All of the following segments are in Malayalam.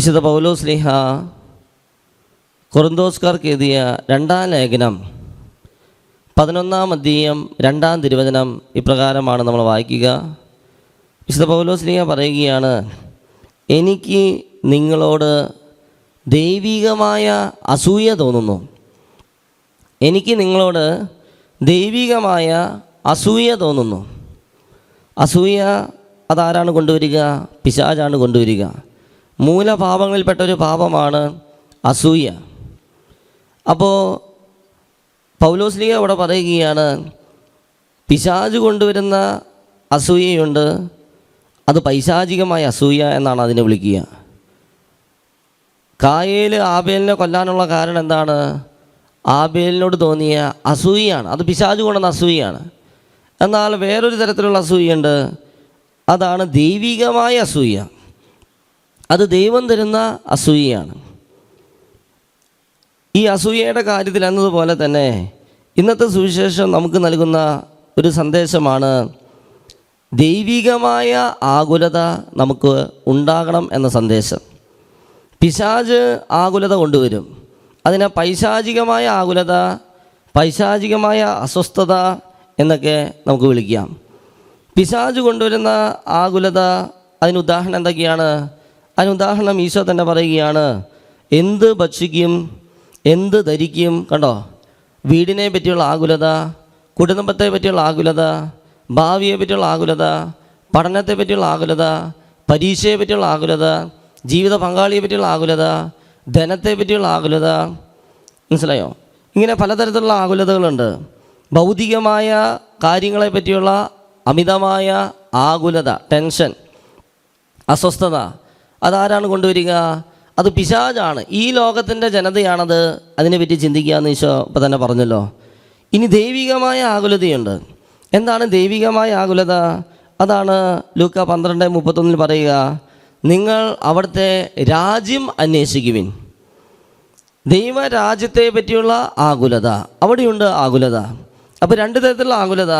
വിശുദ്ധ പൗലോസ് ലിഹ കൊറിന്തോസ്കാർക്ക് എഴുതിയ രണ്ടാം ലേഖനം പതിനൊന്നാം അധ്യയം രണ്ടാം തിരുവചനം ഇപ്രകാരമാണ് നമ്മൾ വായിക്കുക. വിശുദ്ധ പൗലോസ് ലിഹ പറയുകയാണ് എനിക്ക് നിങ്ങളോട് ദൈവികമായ അസൂയ തോന്നുന്നു. എനിക്ക് നിങ്ങളോട് ദൈവികമായ അസൂയ തോന്നുന്നു. അസൂയ അതാരാണ് കൊണ്ടുവരിക? പിശാജാണ് കൊണ്ടുവരിക. മൂലപാപങ്ങളിൽപ്പെട്ട ഒരു പാപമാണ് അസൂയ. അപ്പോൾ പൗലോസ്ലിക അവിടെ പറയുകയാണ് പിശാജ് കൊണ്ടുവരുന്ന അസൂയയുണ്ട് അത് പൈശാചികമായ അസൂയ എന്നാണ് അതിനെ വിളിക്കുക. കായേൽ ആബേലിനെ കൊല്ലാനുള്ള കാരണം എന്താണ്? ആബേലിനോട് തോന്നിയ അസൂയയാണ്. അത് പിശാജ് കൊണ്ടുവന്ന അസൂയയാണ്. എന്നാൽ വേറൊരു തരത്തിലുള്ള അസൂയുണ്ട് അതാണ് ദൈവികമായ അസൂയ. അത് ദൈവം തരുന്ന അസൂയയാണ്. ഈ അസൂയയുടെ കാര്യത്തിൽ എന്നതുപോലെ തന്നെ ഇന്നത്തെ സുവിശേഷം നമുക്ക് നൽകുന്ന ഒരു സന്ദേശമാണ് ദൈവികമായ ആകുലത നമുക്ക് ഉണ്ടാകണം എന്ന സന്ദേശം. പിശാജ് ആകുലത കൊണ്ടുവരും. അതിനെ പൈശാചികമായ ആകുലത പൈശാചികമായ അസ്വസ്ഥത എന്നൊക്കെ നമുക്ക് വിളിക്കാം. പിശാജ് കൊണ്ടുവരുന്ന ആകുലത അതിന് ഉദാഹരണം എന്തൊക്കെയാണ്? അതിന് ഉദാഹരണം ഈശോ തന്നെ പറയുകയാണ് എന്ത് ഭക്ഷിക്കും എന്ത് ധരിക്കും? കണ്ടോ? വീടിനെ പറ്റിയുള്ള ആകുലത കുടുംബത്തെ പറ്റിയുള്ള ആകുലത ഭാവിയെ പറ്റിയുള്ള ആകുലത പഠനത്തെ പറ്റിയുള്ള ആകുലത പരീക്ഷയെ പറ്റിയുള്ള ആകുലത ജീവിത പങ്കാളിയെ പറ്റിയുള്ള ആകുലത ധനത്തെ പറ്റിയുള്ള ആകുലത. മനസ്സിലായോ? ഇങ്ങനെ പലതരത്തിലുള്ള ആകുലതകളുണ്ട്. ഭൗതികമായ കാര്യങ്ങളെ പറ്റിയുള്ള അമിതമായ ആകുലത ടെൻഷൻ അസ്വസ്ഥത അതാരാണ് കൊണ്ടുവരിക? അത് പിശാജാണ്. ഈ ലോകത്തിന്റെ ജനതയാണത്. അതിനെപ്പറ്റി ചിന്തിക്കുക എന്ന് ഈശോ ഇപ്പം തന്നെ പറഞ്ഞല്ലോ. ഇനി ദൈവികമായ ആകുലതയുണ്ട്. എന്താണ് ദൈവികമായ ആകുലത? അതാണ് ലൂക്ക പന്ത്രണ്ട് മുപ്പത്തൊന്നിൽ പറയുക നിങ്ങൾ അവിടുത്തെ രാജ്യം അന്വേഷിക്കുവിൻ. ദൈവരാജ്യത്തെ പറ്റിയുള്ള ആകുലത. അവിടെയുണ്ട് ആകുലത. അപ്പോൾ രണ്ട് തരത്തിലുള്ള ആകുലത.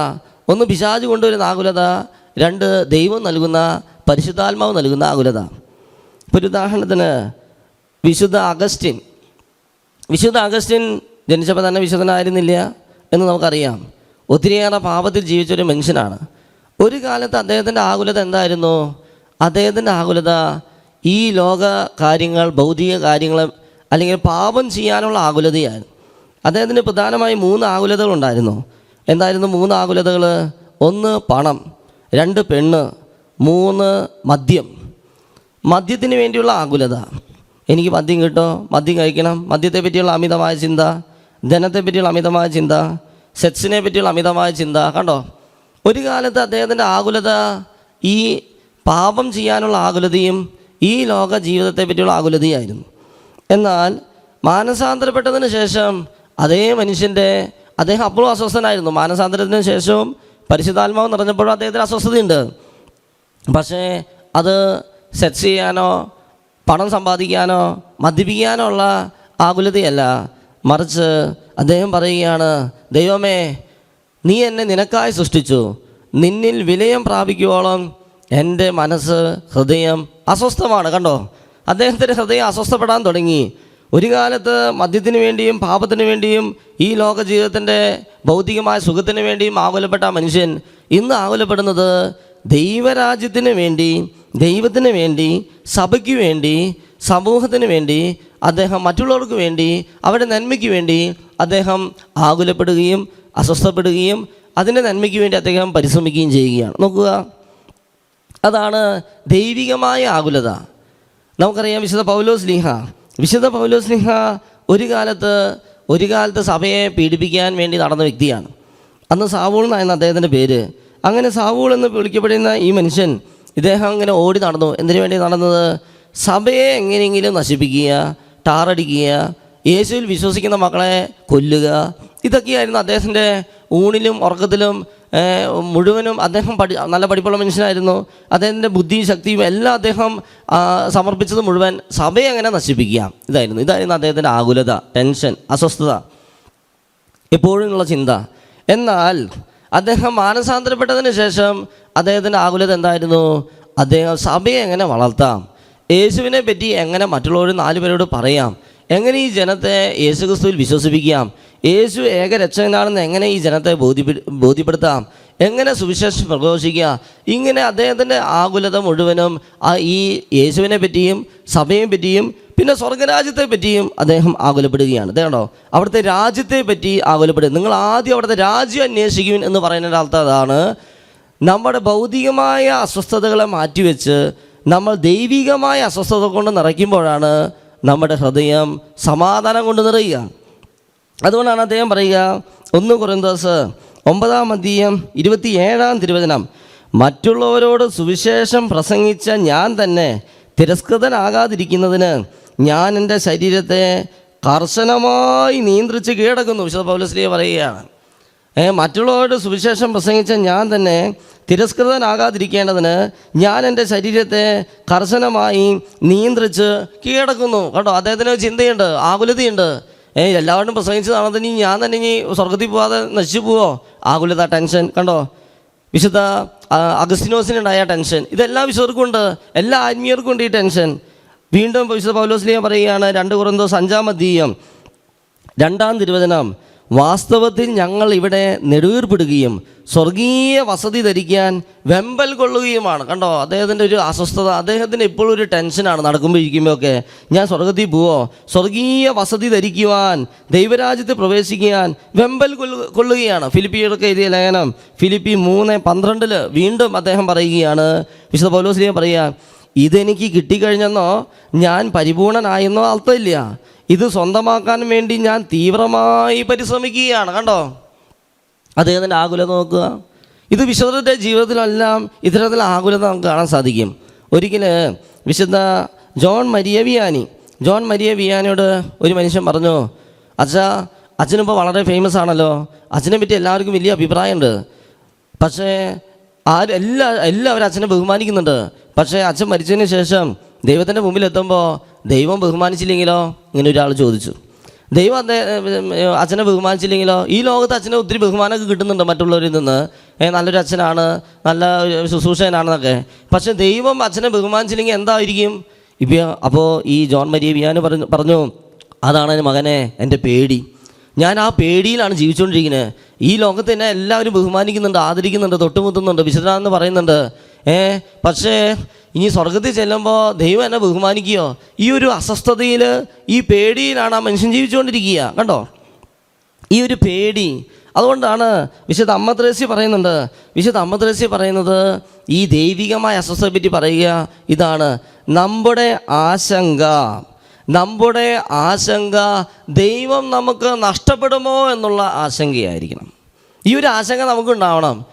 ഒന്ന് പിശാജ് കൊണ്ടുവരുന്ന ആകുലത രണ്ട് ദൈവം നൽകുന്ന പരിശുദ്ധാത്മാവ് നൽകുന്ന ആകുലത. ഇപ്പോൾ ഉദാഹരണത്തിന് വിശുദ്ധ അഗസ്റ്റിൻ. വിശുദ്ധ അഗസ്റ്റിൻ ജനിച്ചപ്പോൾ തന്നെ വിശുദ്ധനായിരുന്നില്ല എന്ന് നമുക്കറിയാം. ഒത്തിരിയേറെ പാപത്തിൽ ജീവിച്ചൊരു മനുഷ്യനാണ്. ഒരു കാലത്ത് അദ്ദേഹത്തിന്റെ ആകുലത എന്തായിരുന്നു? അദ്ദേഹത്തിന്റെ ആകുലത ഈ ലോക കാര്യങ്ങൾ ഭൗതിക കാര്യങ്ങൾ അല്ലെങ്കിൽ പാപം ചെയ്യാനുള്ള ആകുലതയായിരുന്നു അദ്ദേഹത്തിന് പ്രധാനമായി മൂന്ന് ആകുലതകൾ ഉണ്ടായിരുന്നു. എന്തായിരുന്നു മൂന്ന് ആകുലതകൾ? ഒന്ന് പണം രണ്ട് പെണ്ണ് മൂന്ന് മദ്യം. മദ്യത്തിന് വേണ്ടിയുള്ള ആകുലത. എനിക്ക് മദ്യം കിട്ടോ? മദ്യം കഴിക്കണം. മദ്യത്തെ പറ്റിയുള്ള അമിതമായ ചിന്ത ധനത്തെ പറ്റിയുള്ള അമിതമായ ചിന്ത സെക്സിനെ പറ്റിയുള്ള അമിതമായ ചിന്ത കണ്ടോ? ഒരു കാലത്ത് അദ്ദേഹത്തിന്റെ ആകുലത ഈ പാപം ചെയ്യാനുള്ള ആകുലതയും ഈ ലോക ജീവിതത്തെ പറ്റിയുള്ള ആകുലതയായിരുന്നു. എന്നാൽ മാനസാന്തരപ്പെട്ടതിന് ശേഷം അതേ മനുഷ്യന്റെ അദ്ദേഹം അപ്പോഴും അസ്വസ്ഥനായിരുന്നു. മാനസാന്തരത്തിന് ശേഷവും പരിശുദ്ധാത്മാവ് നിറഞ്ഞപ്പോഴും അദ്ദേഹത്തിന് അസ്വസ്ഥതയുണ്ട്. പക്ഷേ അത് സെക്സ് ചെയ്യാനോ പണം സമ്പാദിക്കാനോ മദ്യപിക്കാനോ ഉള്ള ആകുലതയല്ല. മറിച്ച് അദ്ദേഹം പറയുകയാണ് ദൈവമേ നീ എന്നെ നിനക്കായി സൃഷ്ടിച്ചു. നിന്നിൽ വിലയം പ്രാപിക്കുവോളം എന്റെ മനസ്സ് ഹൃദയം അസ്വസ്ഥമാണ്. കണ്ടോ? അദ്ദേഹത്തിന്റെ ഹൃദയം അസ്വസ്ഥപ്പെടാൻ തുടങ്ങി. ഒരു കാലത്ത് മദ്യത്തിന് വേണ്ടിയും പാപത്തിന് വേണ്ടിയും ഈ ലോക ജീവിതത്തിന്റെ ഭൗതികമായ സുഖത്തിന് വേണ്ടിയും ആകുലപ്പെട്ട മനുഷ്യൻ ഇന്ന് ആകുലപ്പെടുന്നത് ദൈവരാജ്യത്തിന് വേണ്ടി ദൈവത്തിന് വേണ്ടി സഭയ്ക്ക് വേണ്ടി സമൂഹത്തിന് വേണ്ടി അദ്ദേഹം മറ്റുള്ളവർക്ക് വേണ്ടി അവരുടെ നന്മയ്ക്ക് വേണ്ടി അദ്ദേഹം ആകുലപ്പെടുകയും അസ്വസ്ഥപ്പെടുകയും അതിന്റെ നന്മയ്ക്ക് വേണ്ടി അദ്ദേഹം പരിശ്രമിക്കുകയും ചെയ്യുകയാണ്. നോക്കുക. അതാണ് ദൈവികമായ ആകുലത. നമുക്കറിയാം വിശുദ്ധ പൗലോസ് ലിഹ. വിശുദ്ധ പൗലോസ് ലിഹ ഒരു കാലത്ത് ഒരു കാലത്ത് സഭയെ പീഡിപ്പിക്കാൻ വേണ്ടി നടന്ന വ്യക്തിയാണ്. അന്ന് സാവൂൾ എന്നായിരുന്നു അദ്ദേഹത്തിന്റെ പേര് അങ്ങനെ സാവൂൾ എന്ന് വിളിക്കപ്പെടുന്ന ഈ മനുഷ്യൻ ഇദ്ദേഹം അങ്ങനെ ഓടി നടന്നു. എന്തിനു വേണ്ടി നടന്നത്? സഭയെ എങ്ങനെയെങ്കിലും നശിപ്പിക്കുക ടാറടിക്കുക യേശുവിൽ വിശ്വസിക്കുന്ന മക്കളെ കൊല്ലുക. ഇതൊക്കെയായിരുന്നു അദ്ദേഹത്തിന്റെ ഊണിലും ഉറക്കത്തിലും മുഴുവനും അദ്ദേഹം പഠി നല്ല പഠിപ്പുള്ള മനുഷ്യനായിരുന്നു. അദ്ദേഹത്തിന്റെ ബുദ്ധിയും ശക്തിയും എല്ലാം അദ്ദേഹം സമർപ്പിച്ചത് മുഴുവൻ സഭയെ അങ്ങനെ നശിപ്പിക്കുക. ഇതായിരുന്നു ഇതായിരുന്നു അദ്ദേഹത്തിന്റെ ആകുലത ടെൻഷൻ അസ്വസ്ഥത എപ്പോഴുമുള്ള ചിന്ത. എന്നാൽ അദ്ദേഹം മാനസാന്തരപ്പെട്ടതിന് ശേഷം അദ്ദേഹത്തിന്റെ ആകുലത എന്തായിരുന്നു? അദ്ദേഹം സഭയെ എങ്ങനെ വളർത്താം? യേശുവിനെ പറ്റി എങ്ങനെ മറ്റുള്ളവർ നാല് പേരോട് പറയാം? എങ്ങനെ ഈ ജനത്തെ യേശുക്രിസ്തുവിൽ വിശ്വസിപ്പിക്കാം? യേശു ഏകരക്ഷകനാണെന്ന് എങ്ങനെ ഈ ജനത്തെ ബോധ്യപ്പെ ബോധ്യപ്പെടുത്താം? എങ്ങനെ സുവിശേഷം പ്രഘോഷിക്കുക? ഇങ്ങനെ അദ്ദേഹത്തിന്റെ ആകുലത മുഴുവനും ആ ഈ യേശുവിനെ പറ്റിയും സഭയെ പറ്റിയും പിന്നെ സ്വർഗരാജ്യത്തെ പറ്റിയും അദ്ദേഹം ആകുലപ്പെടുകയാണ്. അതേണോ അവിടുത്തെ രാജ്യത്തെ പറ്റി ആകുലപ്പെടുക. നിങ്ങൾ ആദ്യം അവിടുത്തെ രാജ്യം അന്വേഷിക്കും എന്ന് പറയുന്നതിന്റെ അർത്ഥം അതാണ് നമ്മുടെ ഭൗതികമായ അസ്വസ്ഥതകളെ മാറ്റിവെച്ച് നമ്മൾ ദൈവികമായ അസ്വസ്ഥത കൊണ്ട് നിറയ്ക്കുമ്പോഴാണ് നമ്മുടെ ഹൃദയം സമാധാനം കൊണ്ട് നിറയുക. അതുകൊണ്ടാണ് അദ്ദേഹം പറയുക ഒന്ന് കുറന്തോസ് ഒമ്പതാം അധ്യയം ഇരുപത്തിയേഴാം തിരുവചനം. മറ്റുള്ളവരോട് സുവിശേഷം പ്രസംഗിച്ച ഞാൻ തന്നെ തിരസ്കൃതനാകാതിരിക്കുന്നതിന് ഞാൻ എന്റെ ശരീരത്തെ കർശനമായി നിയന്ത്രിച്ച് കീഴടക്കുന്നു വിശുദ്ധ പൗലശ്രീയെ പറയുകയാണ്. മറ്റുള്ളവരോട് സുവിശേഷം പ്രസംഗിച്ച ഞാൻ തന്നെ തിരസ്കൃതനാകാതിരിക്കേണ്ടതിന് ഞാൻ എന്റെ ശരീരത്തെ കർശനമായി നിയന്ത്രിച്ച് കീഴടക്കുന്നു. കേട്ടോ അദ്ദേഹത്തിന് ചിന്തയുണ്ട് ആകുലതയുണ്ട്. ഏ എല്ലാവരും പ്രസംഗിച്ചതാണ് ഇനി ഞാൻ തന്നെ ഇനി സ്വർഗത്തിൽ പോവാതെ നശിച്ചു പോവോ? ആകുലത ടെൻഷൻ. കണ്ടോ? വിശുദ്ധ അഗസ്റ്റിനോസിനുണ്ടായ ടെൻഷൻ. ഇതെല്ലാം വിശുദ്ധർക്കും ഉണ്ട്. എല്ലാ ആത്മീയർക്കും ഉണ്ട് ഈ ടെൻഷൻ. വീണ്ടും വിശുദ്ധ പൗലോസ്ലിയ പറയുകയാണ് രണ്ട് കുറന്തോസ് അഞ്ചാം അധ്യയം രണ്ടാം തിരുവചനം. വാസ്തവത്തിൽ ഞങ്ങൾ ഇവിടെ നെടുവീർപ്പിടുകയും സ്വർഗീയ വസതി ധരിക്കാൻ വെമ്പൽ കൊള്ളുകയുമാണ്. കണ്ടോ? അദ്ദേഹത്തിന്റെ ഒരു അസ്വസ്ഥത അദ്ദേഹത്തിന് എപ്പോഴും ഒരു ടെൻഷനാണ് നടക്കുമ്പോൾ ഇരിക്കുമ്പോഴൊക്കെ. ഞാൻ സ്വർഗത്തിൽ പോവോ? സ്വർഗീയ വസതി ധരിക്കുവാൻ ദൈവരാജ്യത്ത് പ്രവേശിക്കുവാൻ വെമ്പൽ കൊള്ളു കൊള്ളുകയാണ്. ഫിലിപ്പിയൊക്കെ എഴുതിയ ലേഖനം ഫിലിപ്പി മൂന്ന് പന്ത്രണ്ടിൽ വീണ്ടും അദ്ദേഹം പറയുകയാണ്. വിശുദ്ധ പൗലോസ്ലിയ പറയുക ഇതെനിക്ക് കിട്ടിക്കഴിഞ്ഞെന്നോ? ഞാൻ പരിപൂർണനായെന്നോ അർത്ഥമില്ല. ഇത് സ്വന്തമാക്കാൻ വേണ്ടി ഞാൻ തീവ്രമായി പരിശ്രമിക്കുകയാണ് കണ്ടോ? അദ്ദേഹത്തിന്റെ ആകുലത നോക്കുക. ഇത് വിശുദ്ധരുടെ ജീവിതത്തിലെല്ലാം ഇത്തരത്തിൽ ആകുലത നമുക്ക് കാണാൻ സാധിക്കും. ഒരിക്കൽ വിശുദ്ധ John Maria Vianney John Maria വിയാനിയോട് ഒരു മനുഷ്യൻ പറഞ്ഞു അച്ഛാ അച്ഛനിപ്പോൾ വളരെ ഫേമസ് ആണല്ലോ. അച്ഛനെ പറ്റി എല്ലാവർക്കും വലിയ അഭിപ്രായമുണ്ട്. പക്ഷേ ആര് എല്ലാ എല്ലാവരും അച്ഛനെ ബഹുമാനിക്കുന്നുണ്ട്. പക്ഷേ അച്ഛൻ മരിച്ചതിന് ശേഷം ദൈവത്തിന്റെ മുമ്പിൽ എത്തുമ്പോൾ ദൈവം ബഹുമാനിച്ചില്ലെങ്കിലോ? ഇങ്ങനെ ഒരാൾ ചോദിച്ചു. ദൈവം അദ്ദേഹം അച്ഛനെ ബഹുമാനിച്ചില്ലെങ്കിലോ? ഈ ലോകത്ത് അച്ഛനെ ഒത്തിരി ബഹുമാനമൊക്കെ കിട്ടുന്നുണ്ട് മറ്റുള്ളവരിൽ നിന്ന്. ഏ, നല്ലൊരു അച്ഛനാണ് നല്ല ശുശ്രൂഷകനാണെന്നൊക്കെ. പക്ഷേ ദൈവം അച്ഛനെ ബഹുമാനിച്ചില്ലെങ്കിൽ എന്തായിരിക്കും? ഇപ്പോൾ അപ്പോൾ ഈ ജോൺ മരിയ വിയാന് പറഞ്ഞു പറഞ്ഞു അതാണ് എന്റെ മകനെ എന്റെ പേടി. ഞാൻ ആ പേടിയിലാണ് ജീവിച്ചുകൊണ്ടിരിക്കുന്നത്. ഈ ലോകത്ത് എന്നെ എല്ലാവരും ബഹുമാനിക്കുന്നുണ്ട് ആദരിക്കുന്നുണ്ട് തൊട്ടുമുത്തുന്നുണ്ട് വിശുദ്ധനാന്ന് പറയുന്നുണ്ട്. ഏ പക്ഷേ ഇനി സ്വർഗത്തിൽ ചെല്ലുമ്പോൾ ദൈവം എന്നെ ബഹുമാനിക്കുകയോ? ഈ ഒരു അസ്വസ്ഥതയിൽ ഈ പേടിയിലാണ് ആ മനുഷ്യൻ ജീവിച്ചുകൊണ്ടിരിക്കുക. കണ്ടോ? ഈ ഒരു പേടി. അതുകൊണ്ടാണ് വിശുദ്ധ അമ്മ ത്രേസ്യ പറയുന്നുണ്ട്. വിശുദ്ധ അമ്മ ത്രേസ്യ പറയുന്നത് ഈ ദൈവികമായ അസ്വസ്ഥതയെ പറ്റി പറയുക ഇതാണ്. നമ്മുടെ ആശങ്ക. നമ്മുടെ ആശങ്ക ദൈവം നമുക്ക് നഷ്ടപ്പെടുമോ എന്നുള്ള ആശങ്കയായിരിക്കണം. ഈ ഒരു ആശങ്ക നമുക്കുണ്ടാവണം.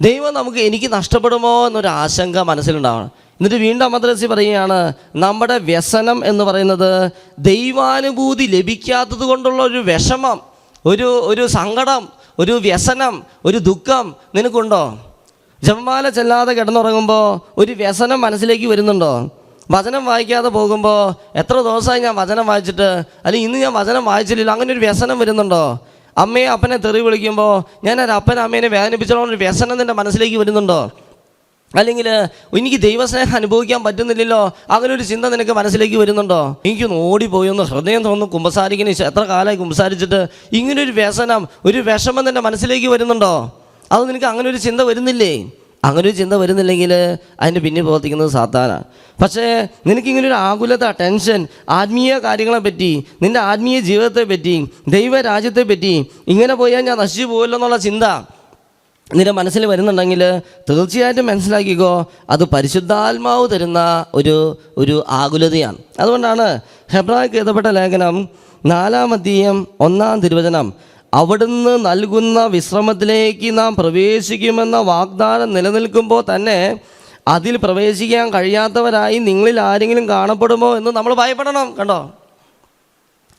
ദൈവം നമുക്ക് എനിക്ക് നഷ്ടപ്പെടുമോ എന്നൊരു ആശങ്ക മനസ്സിലുണ്ടാവണം. എന്നിട്ട് വീണ്ടും അമദ്രസി പറയുകയാണ് നമ്മുടെ വ്യസനം എന്ന് പറയുന്നത് ദൈവാനുഭൂതി ലഭിക്കാത്തത് കൊണ്ടുള്ള ഒരു വിഷമം ഒരു ഒരു സങ്കടം ഒരു വ്യസനം ഒരു ദുഃഖം നിനക്കുണ്ടോ? ജപമാല ചെല്ലാതെ കിടന്നുറങ്ങുമ്പോൾ ഒരു വ്യസനം മനസ്സിലേക്ക് വരുന്നുണ്ടോ? വചനം വായിക്കാതെ പോകുമ്പോൾ എത്ര ദിവസമായി ഞാൻ വചനം വായിച്ചിട്ട് അല്ലെങ്കിൽ ഇന്ന് ഞാൻ വചനം വായിച്ചില്ല അങ്ങനെ ഒരു വ്യസനം വരുന്നുണ്ടോ? അമ്മയെ അപ്പനെ തെറി വിളിക്കുമ്പോൾ ഞാൻ ഒരു അപ്പനെ അമ്മേനെ വേദനിപ്പിച്ചോളൊരു വ്യസനം നിന്റെ മനസ്സിലേക്ക് വരുന്നുണ്ടോ? അല്ലെങ്കിൽ എനിക്ക് ദൈവസ്നേഹം അനുഭവിക്കാൻ പറ്റുന്നില്ലല്ലോ. അങ്ങനെ ഒരു ചിന്ത നിനക്ക് മനസ്സിലേക്ക് വരുന്നുണ്ടോ? എനിക്കൊന്ന് ഓടിപ്പോയി ഒന്ന് ഹൃദയം തോന്നുന്നു കുമ്പസാരിക്കുന്ന എത്ര കാലമായി കുമ്പസാരിച്ചിട്ട് ഇങ്ങനൊരു വ്യസനം ഒരു വിഷമം നിന്റെ മനസ്സിലേക്ക് വരുന്നുണ്ടോ? അത് നിനക്ക് അങ്ങനെ ഒരു ചിന്ത വരുന്നില്ലേ? അങ്ങനെ ഒരു ചിന്ത വരുന്നില്ലെങ്കിൽ അതിന്റെ പിന്നിൽ പ്രവർത്തിക്കുന്നത് സാത്താനാണ് പക്ഷേ നിനക്കിങ്ങനെ ഒരു ആകുലത ടെൻഷൻ ആത്മീയ കാര്യങ്ങളെ പറ്റി നിന്റെ ആത്മീയ ജീവിതത്തെ പറ്റി ദൈവരാജ്യത്തെ പറ്റി ഇങ്ങനെ പോയാൽ ഞാൻ നശിച്ചു പോകുമല്ലോ എന്നുള്ള ചിന്ത നിന്റെ മനസ്സിൽ വരുന്നുണ്ടെങ്കിൽ തീർച്ചയായിട്ടും മനസ്സിലാക്കിക്കോ അത് പരിശുദ്ധാത്മാവ് തരുന്ന ഒരു ഒരു ആകുലതയാണ്. അതുകൊണ്ടാണ് ഹെബ്രായ്ക്ക് എഴുതപ്പെട്ട ലേഖനം നാലാം അധ്യയം ഒന്നാം തിരുവചനം അവിടുന്ന് നൽകുന്ന വിശ്രമത്തിലേക്ക് നാം പ്രവേശിക്കുമെന്ന വാഗ്ദാനം നിലനിൽക്കുമ്പോൾ തന്നെ അതിൽ പ്രവേശിക്കാൻ കഴിയാത്തവരായി നിങ്ങളിൽ ആരെങ്കിലും കാണപ്പെടുമോ എന്ന് നമ്മൾ ഭയപ്പെടണം കണ്ടോ?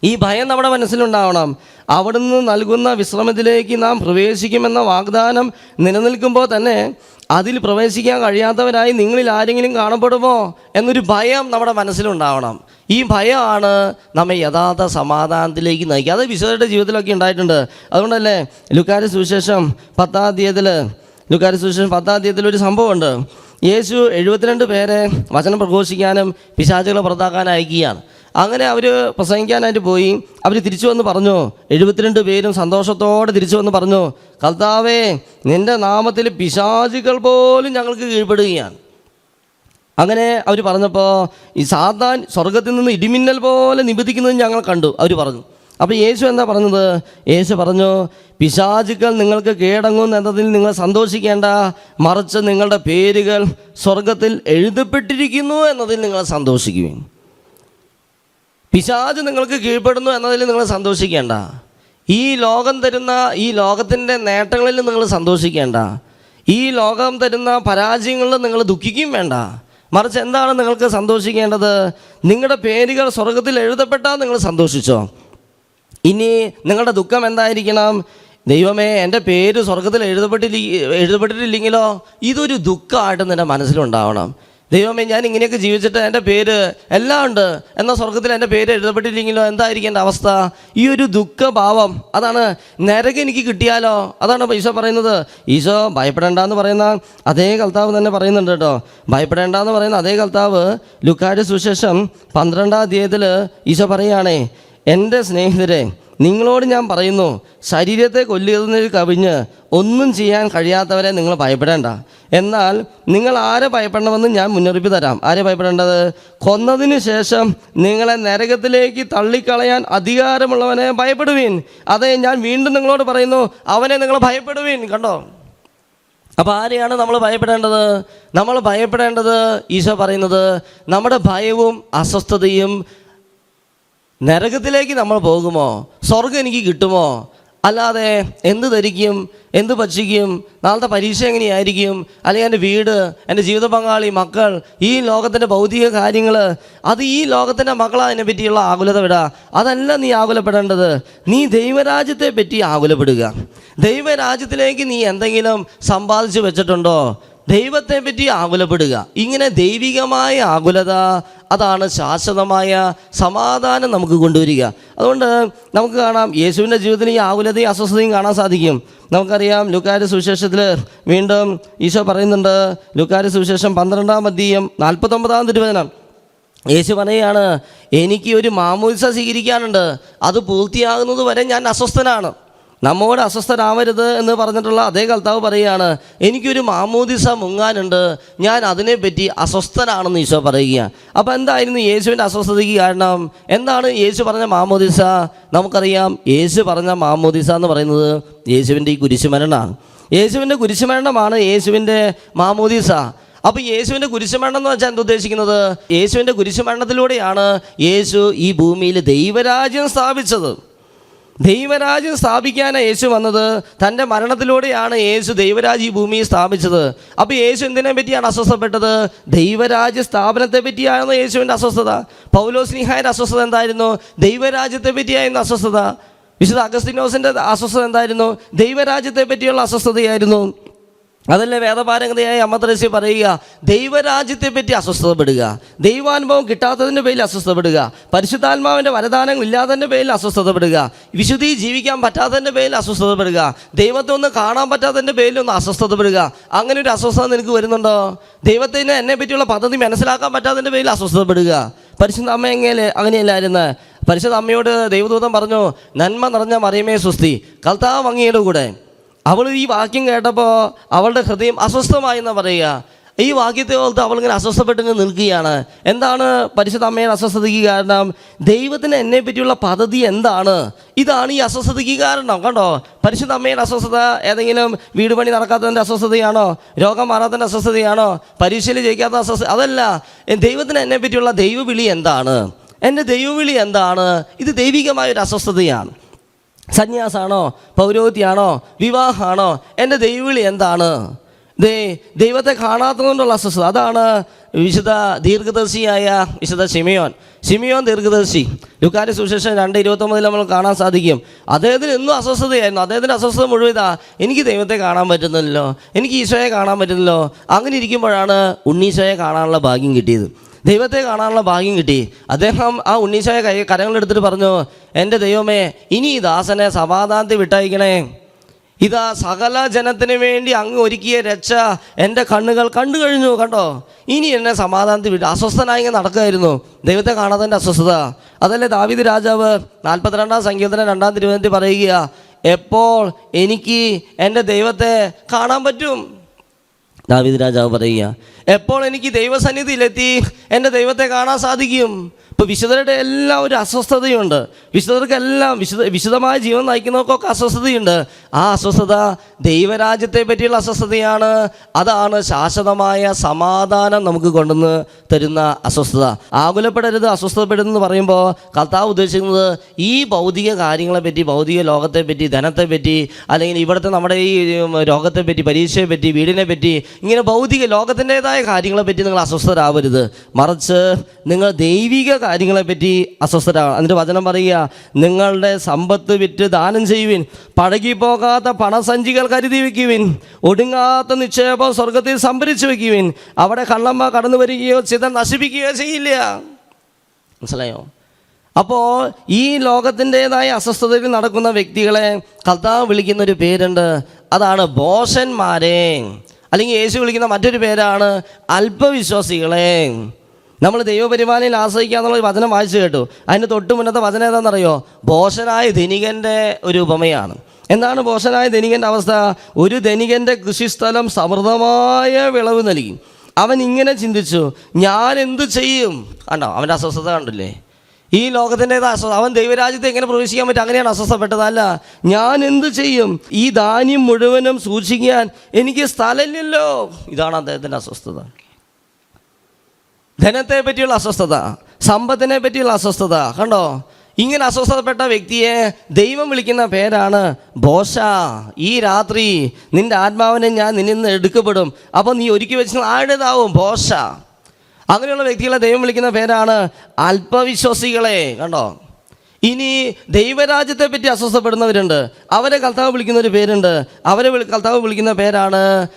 ഈ ഭയം നമ്മുടെ മനസ്സിലുണ്ടാവണം. അവിടുന്ന് നൽകുന്ന വിശ്രമത്തിലേക്ക് നാം പ്രവേശിക്കുമെന്ന വാഗ്ദാനം നിലനിൽക്കുമ്പോൾ തന്നെ അതിൽ പ്രവേശിക്കാൻ കഴിയാത്തവരായി നിങ്ങളിൽ ആരെങ്കിലും കാണപ്പെടുമോ എന്നൊരു ഭയം നമ്മുടെ മനസ്സിലുണ്ടാവണം. ഈ ഭയമാണ് നമ്മെ യഥാർത്ഥ സമാധാനത്തിലേക്ക് നയിക്കുക. അത് വിശുദ്ധരുടെ ജീവിതത്തിലൊക്കെ ഉണ്ടായിട്ടുണ്ട്. അതുകൊണ്ടല്ലേ ലുക്കാരി സുവിശേഷം പത്താം തീയതിൽ ലുക്കാരി സുവിശേഷം പത്താം തീയതിയിൽ ഒരു സംഭവമുണ്ട്. യേശു എഴുപത്തിരണ്ട് പേരെ വചനം പ്രഘോഷിക്കാനും പിശാചുകളെ പുറത്താക്കാൻ അയക്കുകയാണ്. അങ്ങനെ അവർ പ്രസംഗിക്കാനായിട്ട് പോയി. അവർ തിരിച്ചു വന്ന് പറഞ്ഞു എഴുപത്തിരണ്ട് പേരും സന്തോഷത്തോടെ തിരിച്ചു വന്ന് പറഞ്ഞു കർത്താവേ നിന്റെ നാമത്തിൽ പിശാചികൾ പോലും ഞങ്ങൾക്ക് കീഴ്പ്പെടുകയാണ്. അങ്ങനെ അവർ പറഞ്ഞപ്പോൾ ഈ സാത്താൻ സ്വർഗത്തിൽ നിന്ന് ഇടിമിന്നൽ പോലെ നിബന്ധിക്കുന്നത് ഞങ്ങൾ കണ്ടു അവർ പറഞ്ഞു. അപ്പോൾ യേശു എന്താ പറഞ്ഞത്? യേശു പറഞ്ഞു പിശാചുക്കൾ നിങ്ങൾക്ക് കീഴടങ്ങും എന്നതിൽ നിങ്ങൾ സന്തോഷിക്കേണ്ട മറിച്ച് നിങ്ങളുടെ പേരുകൾ സ്വർഗത്തിൽ എഴുതപ്പെട്ടിരിക്കുന്നു എന്നതിൽ നിങ്ങൾ സന്തോഷിക്കുവിൻ. പിശാജ് നിങ്ങൾക്ക് കീഴ്പ്പെടുന്നു എന്നതിൽ നിങ്ങൾ സന്തോഷിക്കേണ്ട. ഈ ലോകം തരുന്ന ഈ ലോകത്തിന്റെ നേട്ടങ്ങളിൽ നിങ്ങൾ സന്തോഷിക്കേണ്ട. ഈ ലോകം തരുന്ന പരാജയങ്ങളിൽ നിങ്ങൾ ദുഃഖിക്കുകയും വേണ്ട. മറിച്ച് എന്താണ് നിങ്ങൾക്ക് സന്തോഷിക്കേണ്ടത്? നിങ്ങളുടെ പേരുകൾ സ്വർഗത്തിൽ എഴുതപ്പെട്ടാൽ നിങ്ങൾ സന്തോഷിച്ചോ? ഇനി നിങ്ങളുടെ ദുഃഖം എന്തായിരിക്കണം? ദൈവമേ എന്റെ പേര് സ്വർഗത്തിൽ എഴുതപ്പെട്ടില്ല എഴുതപ്പെട്ടിട്ടില്ലെങ്കിലോ? ഇതൊരു ദുഃഖമായിട്ട് നിന്റെ മനസ്സിലുണ്ടാവണം. ദൈവമേ ഞാൻ ഇങ്ങനെയൊക്കെ ജീവിച്ചിട്ട് എന്റെ പേര് എല്ലാം ഉണ്ട് എന്നാൽ സ്വർഗത്തിൽ എന്റെ പേര് എഴുതപ്പെട്ടില്ലെങ്കിലോ എന്തായിരിക്കും എന്റെ അവസ്ഥ? ഈ ഒരു ദുഃഖഭാവം അതാണ് നരകം എനിക്ക് കിട്ടിയാലോ? അതാണ് ഈശോ പറയുന്നത്. ഈശോ ഭയപ്പെടേണ്ട എന്ന് പറയുന്ന അതേ കർത്താവ് തന്നെ പറയുന്നുണ്ട് കേട്ടോ. ഭയപ്പെടേണ്ട എന്ന് പറയുന്ന അതേ കർത്താവ് ലുക്കാരുടെ സുശേഷം പന്ത്രണ്ടാം അധ്യായത്തിൽ ഈശോ പറയുകയാണേ എന്റെ സ്നേഹിതരെ നിങ്ങളോട് ഞാൻ പറയുന്നു ശരീരത്തെ കൊല്ലുന്നതിൽ കവിഞ്ഞ് ഒന്നും ചെയ്യാൻ കഴിയാത്തവരെ നിങ്ങൾ ഭയപ്പെടേണ്ട. എന്നാൽ നിങ്ങൾ ആരെ ഭയപ്പെടണമെന്ന് ഞാൻ മുന്നറിയിപ്പ് തരാം. ആരെ ഭയപ്പെടേണ്ടത്? കൊന്നതിന് ശേഷം നിങ്ങളെ നരകത്തിലേക്ക് തള്ളിക്കളയാൻ അധികാരമുള്ളവനെ ഭയപ്പെടുവീൻ. അതേ ഞാൻ വീണ്ടും നിങ്ങളോട് പറയുന്നു അവനെ നിങ്ങൾ ഭയപ്പെടുവീൻ. കണ്ടോ? അപ്പോൾ ആരെയാണ് നമ്മൾ ഭയപ്പെടേണ്ടത്? നമ്മൾ ഭയപ്പെടേണ്ടത് ഈശോ പറയുന്നത് നമ്മുടെ ഭയവും അസ്വസ്ഥതയും നരകത്തിലേക്ക് നമ്മൾ പോകുമോ? സ്വർഗം എനിക്ക് കിട്ടുമോ? അല്ലാതെ എന്ത് ധരിക്കും? എന്ത് ഭക്ഷിക്കും? നാളത്തെ പരീക്ഷ എങ്ങനെയായിരിക്കും? അല്ലെങ്കിൽ എന്റെ വീട് എന്റെ ജീവിത പങ്കാളി മക്കൾ ഈ ലോകത്തിന്റെ ഭൗതിക കാര്യങ്ങൾ അത് ഈ ലോകത്തിന്റെ മക്കളതിനെ പറ്റിയുള്ള ആകുലത വിടുക അതല്ല നീ ആകുലപ്പെടേണ്ടത്. നീ ദൈവരാജ്യത്തെ പറ്റി ആകുലപ്പെടുക. ദൈവരാജ്യത്തിലേക്ക് നീ എന്തെങ്കിലും സമ്പാദിച്ചു വെച്ചിട്ടുണ്ടോ? ദൈവത്തെ പറ്റി ആകുലപ്പെടുക. ഇങ്ങനെ ദൈവികമായ ആകുലത അതാണ് ശാശ്വതമായ സമാധാനം നമുക്ക് കൊണ്ടുവരിക. അതുകൊണ്ട് നമുക്ക് കാണാം യേശുവിന്റെ ജീവിതത്തിൽ ഈ ആകുലതയും അസ്വസ്ഥതയും കാണാൻ സാധിക്കും. നമുക്കറിയാം ലുക്കാരി സുവിശേഷത്തിൽ വീണ്ടും ഈശോ പറയുന്നുണ്ട് ലുക്കാരി സുവിശേഷം പന്ത്രണ്ടാം അധ്യയം നാൽപ്പത്തൊമ്പതാം തിരുവചനം. യേശു പറയുകയാണ് എനിക്ക് ഒരു മാമോദിസ സ്വീകരിക്കാനുണ്ട്. അത് പൂർത്തിയാകുന്നത് വരെ ഞാൻ അസ്വസ്ഥനാണ്. നമ്മോട് അസ്വസ്ഥനാവരുത് എന്ന് പറഞ്ഞിട്ടുള്ള അതേ കർത്താവ് പറയുകയാണ് എനിക്കൊരു മാമോദിസ മുങ്ങാനുണ്ട്. ഞാൻ അതിനെപ്പറ്റി അസ്വസ്ഥനാണെന്ന് ഈശോ പറയുക അപ്പോൾ എന്തായിരുന്നു യേശുവിന്റെ അസ്വസ്ഥതയ്ക്ക് കാരണം? എന്താണ് യേശു പറഞ്ഞ മാമോദിസ? നമുക്കറിയാം യേശു പറഞ്ഞ മാമോദിസ എന്ന് പറയുന്നത് യേശുവിന്റെ ഈ കുരിശുമരണമാണ്. യേശുവിന്റെ കുരിശുമരണമാണ് യേശുവിന്റെ മാമോദിസ. അപ്പോൾ യേശുവിന്റെ കുരിശുമരണം എന്ന് വെച്ചാൽ എന്തുദ്ദേശിക്കുന്നത് യേശുവിന്റെ കുരിശുമരണത്തിലൂടെയാണ് യേശു ഈ ഭൂമിയിൽ ദൈവരാജ്യം സ്ഥാപിച്ചത്. ദൈവരാജ്യം സ്ഥാപിക്കാനാണ് യേശു വന്നത് തന്റെ മരണത്തിലൂടെയാണ് യേശു ദൈവരാജ്യ ഭൂമിയിൽ സ്ഥാപിച്ചത്. അപ്പോൾ യേശു എന്തിനെ പറ്റിയാണ് അസ്വസ്ഥപ്പെട്ടത്? ദൈവരാജ്യ സ്ഥാപനത്തെ പറ്റിയായിരുന്നു യേശുവിന്റെ അസ്വസ്ഥത. പൗലോസ്ലിഹായുടെ അസ്വസ്ഥത എന്തായിരുന്നു? ദൈവരാജ്യത്തെ പറ്റിയായിരുന്നു അസ്വസ്ഥത. വിശുദ്ധ അഗസ്തിനോസിന്റെ അസ്വസ്ഥത എന്തായിരുന്നു? ദൈവരാജ്യത്തെ പറ്റിയുള്ള അസ്വസ്ഥതയായിരുന്നു. അതല്ലേ വേദപാരംഗതയായ അമ്മദ്രസ്യ പറയുക? ദൈവരാജ്യത്തെപ്പറ്റി അസ്വസ്ഥതപ്പെടുക. ദൈവാനുഭവം കിട്ടാത്തതിന്റെ പേരിൽ അസ്വസ്ഥതപ്പെടുക. പരിശുദ്ധാത്മാവിന്റെ വരദാനങ്ങൾ ഇല്ലാത്തതിന്റെ പേരിൽ അസ്വസ്ഥതപ്പെടുക. വിശുദ്ധി ജീവിക്കാൻ പറ്റാത്തതിന്റെ പേരിൽ അസ്വസ്ഥതപ്പെടുക. ദൈവത്തെ ഒന്ന് കാണാൻ പറ്റാത്തതിന്റെ പേരിൽ ഒന്ന് അസ്വസ്ഥതപ്പെടുക. അങ്ങനെ ഒരു അസ്വസ്ഥത നിനക്ക് വരുന്നുണ്ടോ? ദൈവത്തിന് എന്നെ പറ്റിയുള്ള പദ്ധതി മനസ്സിലാക്കാൻ പറ്റാത്തതിന്റെ പേരിൽ അസ്വസ്ഥതപ്പെടുക. പരിശുദ്ധ അമ്മ എങ്ങനെ അങ്ങനെയല്ലായിരുന്നു. പരിശുദ്ധ അമ്മയോട് ദൈവദൂതം പറഞ്ഞു നന്മ നിറഞ്ഞ മറിയമേ സുസ്തി കൽത്താവ് അങ്ങയുടെ കൂടെ. അവൾ ഈ വാക്യം കേട്ടപ്പോൾ അവളുടെ ഹൃദയം അസ്വസ്ഥമായി എന്ന് പറയുക. ഈ വാക്യത്തെ ഓർത്ത് അവളിങ്ങനെ അസ്വസ്ഥപ്പെട്ട് നിൽക്കുകയാണ്. എന്താണ് പരിശുദ്ധ അമ്മയുടെ അസ്വസ്ഥതയ്ക്ക് കാരണം? ദൈവത്തിന് എന്നെ പറ്റിയുള്ള പദ്ധതി എന്താണ്? ഇതാണ് ഈ അസ്വസ്ഥതയ്ക്ക് കാരണം. കണ്ടോ? പരിശുദ്ധ അമ്മയുടെ അസ്വസ്ഥത ഏതെങ്കിലും വീട് പണി നടക്കാത്തതിന്റെ അസ്വസ്ഥതയാണോ? രോഗം മാറാത്തതിന്റെ അസ്വസ്ഥതയാണോ? പരീക്ഷയിൽ ജയിക്കാത്ത അസ്വസ്ഥ അതല്ല. ദൈവത്തിന് എന്നെ പറ്റിയുള്ള ദൈവവിളി എന്താണ്? എന്റെ ദൈവവിളി എന്താണ്? ഇത് ദൈവികമായ ഒരു അസ്വസ്ഥതയാണ്. സന്യാസാണോ? പൗരോഹിത്യാണോ? വിവാഹമാണോ എന്റെ ദൈവവിളി എന്താണ്? ദേ ദൈവത്തെ കാണാത്തതുകൊണ്ടുള്ള അസ്വസ്ഥത. അതാണ് വിശുദ്ധ ദീർഘദർശിയായ വിശുദ്ധ ഷിമിയോൻ ഷിമിയോൻ ദീർഘദർശി. ലുക്കാരി സുശേഷൻ രണ്ട് ഇരുപത്തൊമ്പതിൽ നമ്മൾ കാണാൻ സാധിക്കും. അദ്ദേഹത്തിന് എന്നും അസ്വസ്ഥതയായിരുന്നു. അദ്ദേഹത്തിന്റെ അസ്വസ്ഥത മുഴുവൻ ഇതാ എനിക്ക് ദൈവത്തെ കാണാൻ പറ്റുന്നില്ലല്ലോ. എനിക്ക് ഈശോയെ കാണാൻ പറ്റുന്നില്ലോ അങ്ങനെ ഇരിക്കുമ്പോഴാണ് ഉണ്ണീശോയെ കാണാനുള്ള ഭാഗ്യം കിട്ടിയത്. ദൈവത്തെ കാണാനുള്ള ഭാഗ്യം കിട്ടി. അദ്ദേഹം ആ ഉണ്ണീശോയെ കൈ കരങ്ങളെടുത്തിട്ട് പറഞ്ഞു എന്റെ ദൈവമേ ഇനി ഈ ദാസനെ സമാധാനത്തിൽ വിട്ടയക്കണേ. ഇതാ സകല ജനത്തിന് വേണ്ടി അങ്ങ് ഒരുക്കിയ രക്ഷ എന്റെ കണ്ണുകൾ കണ്ടു കഴിഞ്ഞു കണ്ടോ? ഇനി എന്നെ സമാധാനത്തിൽ വിട്ടു അസ്വസ്ഥനായി നടക്കുമായിരുന്നു ദൈവത്തെ കാണാതെന്റെ അസ്വസ്ഥത. അതല്ലേ ദാവിദ് രാജാവ് നാൽപ്പത്തിരണ്ടാം സംഗീതത്തിന് രണ്ടാം തിരുവനന്തപുരത്തിൽ പറയുക എപ്പോൾ എനിക്ക് എന്റെ ദൈവത്തെ കാണാൻ പറ്റും? ദാവിദ് രാജാവ് പറയുക എപ്പോൾ എനിക്ക് ദൈവസന്നിധിയിലെത്തി? എന്റെ ദൈവത്തെ കാണാൻ സാധിക്കും. ഇപ്പോൾ വിശുദ്ധരുടെ എല്ലാം ഒരു അസ്വസ്ഥതയുണ്ട്. വിശുദ്ധർക്കെല്ലാം വിശുദ്ധ വിശുദ്ധമായ ജീവൻ നയിക്കുന്നവർക്കൊക്കെ അസ്വസ്ഥതയുണ്ട്. ആ അസ്വസ്ഥത ദൈവരാജ്യത്തെ പറ്റിയുള്ള അസ്വസ്ഥതയാണ്. അതാണ് ശാശ്വതമായ സമാധാനം നമുക്ക് കൊണ്ടുവന്ന് തരുന്ന അസ്വസ്ഥത. ആകുലപ്പെടരുത് അസ്വസ്ഥപ്പെടുന്നു പറയുമ്പോൾ കർത്താവ് ഉദ്ദേശിക്കുന്നത് ഈ ഭൗതിക കാര്യങ്ങളെ പറ്റി ഭൗതിക ലോകത്തെ പറ്റി ധനത്തെ പറ്റി അല്ലെങ്കിൽ ഇവിടുത്തെ നമ്മുടെ ഈ രോഗത്തെപ്പറ്റി വീടിനെ പറ്റി ഇങ്ങനെ ഭൗതിക ലോകത്തിന്റെതായ കാര്യങ്ങളെ പറ്റി നിങ്ങൾ അസ്വസ്ഥരാവരുത്. മറിച്ച് നിങ്ങൾ ദൈവിക കാര്യങ്ങളെ പറ്റി അസ്വസ്ഥരാകണം എന്നിട്ട് വചനം പറയുക നിങ്ങളുടെ സമ്പത്ത് വിറ്റ് ദാനം ചെയ്യുവിൻ. പഴകിപ്പോകാത്ത പണസഞ്ചികൾ കരുതി വയ്ക്കുവിൻ. ഒടുങ്ങാത്ത നിക്ഷേപം സ്വർഗത്തിൽ സംഭരിച്ചു വയ്ക്കുവിൻ. അവിടെ കള്ളമ്മ കടന്നു വരികയോ ചിതം നശിപ്പിക്കുകയോ ചെയ്യില്ല. മനസ്സിലായോ? അപ്പോൾ ഈ ലോകത്തിന്റെതായ അസ്വസ്ഥതയിൽ നടക്കുന്ന വ്യക്തികളെ കർത്താവ് വിളിക്കുന്ന ഒരു പേരുണ്ട്. അതാണ് ബോഷന്മാരെ അല്ലെങ്കിൽ യേശു വിളിക്കുന്ന മറ്റൊരു പേരാണ് അല്പവിശ്വാസികളെ. നമ്മൾ ദൈവപരിപാലനയിൽ ആശ്രയിക്കുക എന്നുള്ള വചനം വായിച്ചു കേട്ടു. അതിന് തൊട്ട് മുന്നത്തെ വചനം ഏതാണെന്നറിയോ? ബോഷനായ ധനികന്റെ ഒരു ഉപമയാണ്. എന്താണ് ബോസനായ ധനികന്റെ അവസ്ഥ. ഒരു ധനികന്റെ കൃഷിസ്ഥലം സമൃദ്ധമായ വിളവ് നൽകി. അവൻ ഇങ്ങനെ ചിന്തിച്ചു ഞാൻ എന്ത് ചെയ്യും? കണ്ടോ അവന്റെ അസ്വസ്ഥത കണ്ടില്ലേ? ഈ ലോകത്തിന്റെത് അസ്വസ്ഥ അവൻ ദൈവരാജ്യത്തെ എങ്ങനെ പ്രവേശിക്കാൻ പറ്റും? അങ്ങനെയാണ് അസ്വസ്ഥപ്പെട്ടത് അല്ല ഞാൻ എന്ത് ചെയ്യും? ഈ ധാന്യം മുഴുവനും സൂക്ഷിക്കാൻ എനിക്ക് സ്ഥലമില്ലല്ലോ. ഇതാണ് അദ്ദേഹത്തിന്റെ അസ്വസ്ഥത. ധനത്തെ പറ്റിയുള്ള അസ്വസ്ഥത സമ്പത്തിനെ പറ്റിയുള്ള അസ്വസ്ഥത കണ്ടോ? ഇങ്ങനെ അസ്വസ്ഥതപ്പെട്ട വ്യക്തിയെ ദൈവം വിളിക്കുന്ന പേരാണ് ബോഷ ഈ രാത്രി നിന്റെ ആത്മാവിനെ ഞാൻ നിന്നിൽ നിന്ന് എടുക്കപ്പെടും. അപ്പോൾ നീ ഒരുക്കി വെച്ച് ആടേതാവും ബോഷ അങ്ങനെയുള്ള വ്യക്തികളെ ദൈവം വിളിക്കുന്ന പേരാണ് അല്പവിശ്വാസികളെ. കണ്ടോ? ഇനി ദൈവരാജ്യത്തെ പറ്റി അസ്വസ്ഥപ്പെടുന്നവരുണ്ട്. അവരെ കർത്താവ് വിളിക്കുന്ന ഒരു പേരുണ്ട്. അവരെ കർത്താവ് വിളിക്കുന്ന പേരാണ്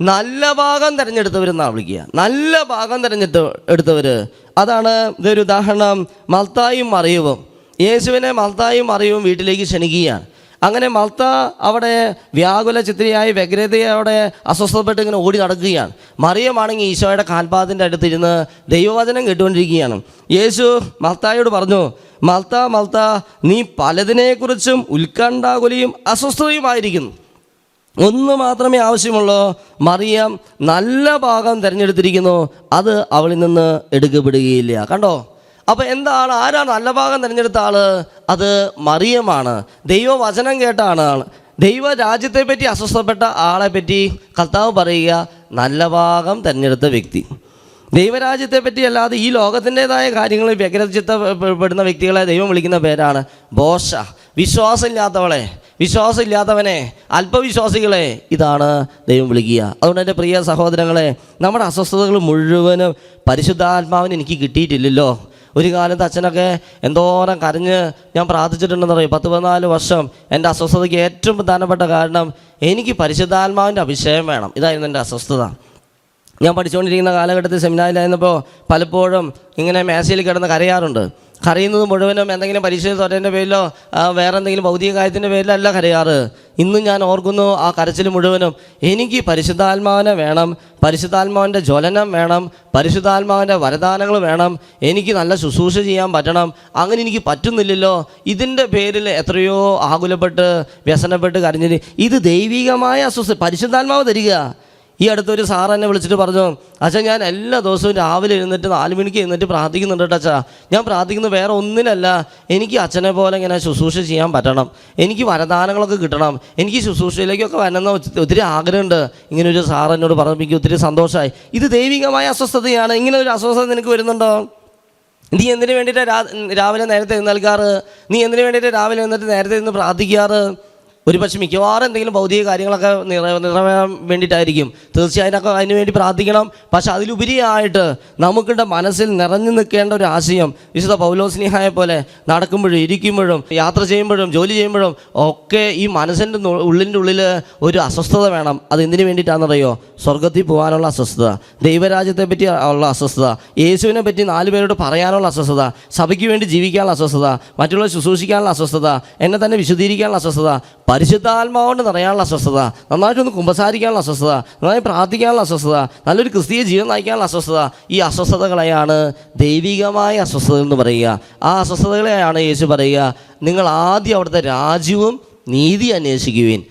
നല്ല ഭാഗം തിരഞ്ഞെടുത്തവരെന്നാണ് വിളിക്കുക. നല്ല ഭാഗം തിരഞ്ഞെടുത്ത് എടുത്തവർ അതാണ് ഇതൊരു ഉദാഹരണം മൽത്തായും മറിയവും. യേശുവിനെ മൽത്തായും മറിയും വീട്ടിലേക്ക് ക്ഷണിക്കുകയാണ്. അങ്ങനെ മൽത്ത അവിടെ വ്യാകുല ചിത്രയായി വ്യഗ്രതയോടെ അസ്വസ്ഥപ്പെട്ട് ഇങ്ങനെ ഓടി നടക്കുകയാണ്. മറിയമാണെങ്കിൽ ഈശോയുടെ കാൽപാദത്തിന്റെ അടുത്തിരുന്ന് ദൈവവചനം കേട്ടുകൊണ്ടിരിക്കുകയാണ്. യേശു മൽത്തായോട് പറഞ്ഞു മൽത്ത മൽത്ത നീ പലതിനെക്കുറിച്ചും ഉത്കണ്ഠാകുലിയും അസ്വസ്ഥതയുമായിരിക്കുന്നു. ഒന്ന് മാത്രമേ ആവശ്യമുള്ളൂ. മറിയം നല്ല ഭാഗം തിരഞ്ഞെടുത്തിരിക്കുന്നു. അത് അവളിൽ നിന്ന് എടുക്കപ്പെടുകയില്ല. കണ്ടോ? അപ്പോൾ എന്താണ്? ആരാണ് നല്ല ഭാഗം തിരഞ്ഞെടുത്ത ആൾ? അത് മറിയമാണ്. ദൈവവചനം കേട്ട ആളാണ് ദൈവ രാജ്യത്തെ പറ്റി അസ്വസ്ഥപ്പെട്ട ആളെ പറ്റി കർത്താവ് പറയുക നല്ല ഭാഗം തിരഞ്ഞെടുത്ത വ്യക്തി. ദൈവരാജ്യത്തെപ്പറ്റി അല്ലാതെ ഈ ലോകത്തിന്റെതായ കാര്യങ്ങളിൽ വ്യഗ്രചിത്തപ്പെടുന്ന വ്യക്തികളെ ദൈവം വിളിക്കുന്ന പേരാണ് ബോഷ. വിശ്വാസമില്ലാത്തവളെ വിശ്വാസമില്ലാത്തവനെ അല്പവിശ്വാസികളെ ഇതാണ് ദൈവം വിളിക്കുക. അതുകൊണ്ട് എന്റെ പ്രിയ സഹോദരങ്ങളെ നമ്മുടെ അസ്വസ്ഥതകൾ മുഴുവനും പരിശുദ്ധാത്മാവിന് എനിക്ക് കിട്ടിയിട്ടില്ലല്ലോ. ഒരു കാലത്ത് അച്ഛനൊക്കെ എന്തോരം കരഞ്ഞ് ഞാൻ പ്രാർത്ഥിച്ചിട്ടുണ്ടെന്ന് പറയും പത്ത് പതിനാല് വർഷം എന്റെ അസ്വസ്ഥതയ്ക്ക് ഏറ്റവും പ്രധാനപ്പെട്ട കാരണം എനിക്ക് പരിശുദ്ധാത്മാവിന്റെ അഭിഷേകം വേണം. ഇതായിരുന്നു എന്റെ അസ്വസ്ഥത. ഞാൻ പഠിച്ചുകൊണ്ടിരിക്കുന്ന കാലഘട്ടത്തിൽ സെമിനാറിലായിരുന്നപ്പോൾ പലപ്പോഴും ഇങ്ങനെ മേശയിൽ കിടന്ന് കരയാറുണ്ട്. കരയുന്നത് മുഴുവനും എന്തെങ്കിലും പരീക്ഷ തോറ്റതിന്റെ പേരിലോ വേറെ എന്തെങ്കിലും ഭൗതിക കാര്യത്തിന്റെ പേരിലല്ല കരയാറ്. ഇന്നും ഞാൻ ഓർക്കുന്നു ആ കരച്ചിൽ മുഴുവനും. എനിക്ക് പരിശുദ്ധാത്മാവിനെ വേണം പരിശുദ്ധാത്മാവിന്റെ ജ്വലനം വേണം പരിശുദ്ധാത്മാവിന്റെ വരദാനങ്ങൾ വേണം എനിക്ക് നല്ല ശുശ്രൂഷ ചെയ്യാൻ പറ്റണം അങ്ങനെ എനിക്ക് പറ്റുന്നില്ലല്ലോ. ഇതിന്റെ പേരിൽ എത്രയോ ആകുലപ്പെട്ട് വ്യസനപ്പെട്ട് കരഞ്ഞിട്ട് ഇത് ദൈവികമായ അസ്വസ്ഥ പരിശുദ്ധാത്മാവ് തരിക. ഈ അടുത്തൊരു സാർ എന്നെ വിളിച്ചിട്ട് പറഞ്ഞു അച്ഛാ ഞാൻ എല്ലാ ദിവസവും രാവിലെ എഴുന്നേറ്റ് നാല് മണിക്ക് എഴുന്നേറ്റ് പ്രാർത്ഥിക്കുന്നുണ്ട് അച്ഛാ. ഞാൻ പ്രാർത്ഥിക്കുന്നത് വേറെ ഒന്നിനല്ല. എനിക്ക് അച്ഛനെ പോലെ ഇങ്ങനെ ശുശ്രൂഷ ചെയ്യാൻ പറ്റണം. എനിക്ക് വരദാനങ്ങളൊക്കെ കിട്ടണം. എനിക്ക് ശുശ്രൂഷയിലേക്കൊക്കെ വരണമെന്ന് ഒത്തി- ഒത്തിരി ആഗ്രഹമുണ്ട്. ഇങ്ങനെ ഒരു സാർ എന്നോട് പറഞ്ഞു എനിക്ക് ഒത്തിരി സന്തോഷമായി ഇത് ദൈവികമായ അസ്വസ്ഥതയാണ്. ഇങ്ങനെ ഒരു അസ്വസ്ഥത നിനക്ക് വരുന്നുണ്ടോ? നീ എന്തിനു വേണ്ടിയിട്ട് രാവിലെ നേരത്തെ എഴുന്നേൽക്കാറ്? നീ എന്തിനു വേണ്ടിയിട്ട് രാവിലെ എന്നിട്ട് നേരത്തെ നിന്ന് പ്രാർത്ഥിക്കാറ്? ഒരു പക്ഷേ മിക്കവാറും എന്തെങ്കിലും ഭൗതിക കാര്യങ്ങളൊക്കെ നിറ നിറവേറാൻ വേണ്ടിയിട്ടായിരിക്കും. തീർച്ചയായും അതിനൊക്കെ അതിന് വേണ്ടി പ്രാർത്ഥിക്കണം. പക്ഷെ അതിലുപരിയായിട്ട് നമുക്കിന്റെ മനസ്സിൽ നിറഞ്ഞു നിൽക്കേണ്ട ഒരു ആശയം വിശുദ്ധ പൗലോസ്നേഹായ പോലെ നടക്കുമ്പോഴും ഇരിക്കുമ്പോഴും യാത്ര ചെയ്യുമ്പോഴും ജോലി ചെയ്യുമ്പോഴും ഒക്കെ ഈ മനസ്സിന്റെ ഉള്ളിന്റെ ഉള്ളിൽ ഒരു അസ്വസ്ഥത വേണം. അത് എന്തിനു വേണ്ടിയിട്ടാണെന്നറിയോ? സ്വർഗത്തിൽ പോകാനുള്ള അസ്വസ്ഥത ദൈവരാജ്യത്തെ പറ്റി ഉള്ള അസ്വസ്ഥത യേശുവിനെ പറ്റി നാല് പേരോട് പറയാനുള്ള അസ്വസ്ഥത സഭയ്ക്ക് വേണ്ടി ജീവിക്കാനുള്ള അസ്വസ്ഥത മറ്റുള്ളവരെ ശുശ്രൂഷിക്കാനുള്ള അസ്വസ്ഥത എന്നെ തന്നെ വിശദീകരിക്കാനുള്ള അസ്വസ്ഥത പരിശുദ്ധാത്മാവുകൊണ്ട് നിറയാനുള്ള അസ്വസ്ഥത നന്നായിട്ടൊന്ന് കുമ്പസാരിക്കാനുള്ള അസ്വസ്ഥത നന്നായി പ്രാർത്ഥിക്കാനുള്ള അസ്വസ്ഥത നല്ലൊരു ക്രിസ്തീയ ജീവിതം നയിക്കാനുള്ള അസ്വസ്ഥത ഈ അസ്വസ്ഥതകളെയാണ് ദൈവികമായ അസ്വസ്ഥത എന്ന് പറയുക. ആ അസ്വസ്ഥതകളെയാണ് യേശു പറയുക നിങ്ങൾ ആദ്യം അവിടുത്തെ രാജ്യവും നീതി അന്വേഷിക്കുവിൻ.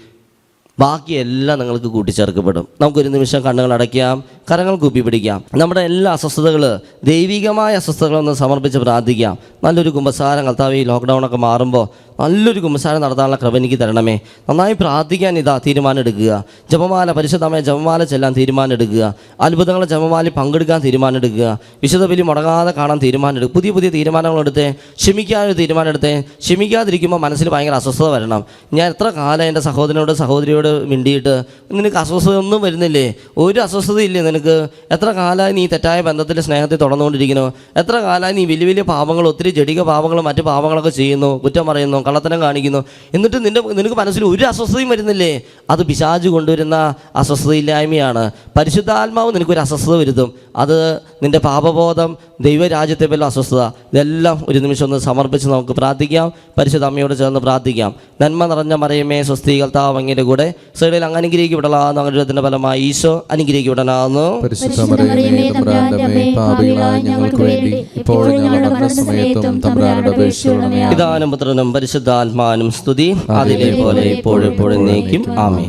ബാക്കിയെല്ലാം നിങ്ങൾക്ക് കൂട്ടിച്ചേർക്കപ്പെടും. നമുക്കൊരു നിമിഷം കണ്ണുകൾ അടയ്ക്കാം കരങ്ങൾ കൂപ്പി പിടിക്കാം. നമ്മുടെ എല്ലാ അസ്വസ്ഥതകൾ ദൈവികമായ അസ്വസ്ഥതകളൊന്ന് സമർപ്പിച്ച് പ്രാർത്ഥിക്കാം. നല്ലൊരു കുമ്പസാരം കർത്താവ് ഈ ലോക്ക്ഡൗണൊക്കെ മാറുമ്പോൾ നല്ലൊരു കുമ്പസാരം നടത്താനുള്ള കൃപ എനിക്ക് തരണമേ. നന്നായി പ്രാർത്ഥിക്കാൻ ഇതാ തീരുമാനം എടുക്കുക ജപമാല പരിശുദ്ധമായ ജപമാല ചെല്ലാൻ തീരുമാനം എടുക്കുക അത്ഭുതങ്ങളെ ജപമാലി പങ്കെടുക്കാൻ തീരുമാനം എടുക്കുക വിശുദ്ധ ബലി മുടങ്ങാതെ കാണാൻ തീരുമാനം എടുക്കുക പുതിയ പുതിയ തീരുമാനങ്ങൾ എടുത്തേ. ക്ഷമിക്കാനൊരു തീരുമാനം എടുത്ത്. ക്ഷമിക്കാതിരിക്കുമ്പോൾ മനസ്സിൽ ഭയങ്കര അസ്വസ്ഥത വരണം. ഞാൻ എത്ര കാലം എന്റെ സഹോദരനോട് സഹോദരിയോട് മിണ്ടിയിട്ട് നിനക്ക് അസ്വസ്ഥത ഒന്നും വരുന്നില്ലേ? ഒരു അസ്വസ്ഥതയില്ലേ നിനക്ക്? എത്ര കാലമായി നീ തെറ്റായ ബന്ധത്തിൽ സ്നേഹത്തിൽ തുടർന്നുകൊണ്ടിരിക്കുന്നു? എത്ര കാലമായി നീ വലിയ വലിയ പാപങ്ങൾ ഒത്തിരി ജടിക പാപങ്ങളും മറ്റു പാപങ്ങളൊക്കെ ചെയ്യുന്നു? കുറ്റം പറയുന്നു. കള്ളത്തരം കാണിക്കുന്നു. എന്നിട്ട് നിന്റെ നിനക്ക് മനസ്സിൽ ഒരു അസ്വസ്ഥതയും വരുന്നില്ലേ? അത് പിശാജ് കൊണ്ടുവരുന്ന അസ്വസ്ഥതയില്ലായ്മയാണ്. പരിശുദ്ധാത്മാവ് നിനക്കൊരു അസ്വസ്ഥത വരുത്തും. അത് നിന്റെ പാപബോധം ദൈവരാജ്യത്തെ വല്ല അസ്വസ്ഥത ഇതെല്ലാം ഒരു നിമിഷം ഒന്ന് സമർപ്പിച്ച് നമുക്ക് പ്രാർത്ഥിക്കാം. പരിശുദ്ധ അമ്മയോട് ചേർന്ന് പ്രാർത്ഥിക്കാം. നന്മ നിറഞ്ഞ മറിയമേ സ്വസ്തികർത്താവ് അങ്ങയുടെ കൂടെ. സൈഡിൽ അങ്ങ് അനുഗ്രഹിക്കപ്പെടലാന്ന് അനുഗ്രഹത്തിന്റെ ഫലമായി ഈശോ അനുഗ്രഹിക്കപ്പെടലാന്ന് പിതാനും പുത്രനും പരിശുദ്ധാത്മാനും സ്തുതി. അതിലെ പോലെ ഇപ്പോഴെപ്പോഴും നീക്കും ആമേ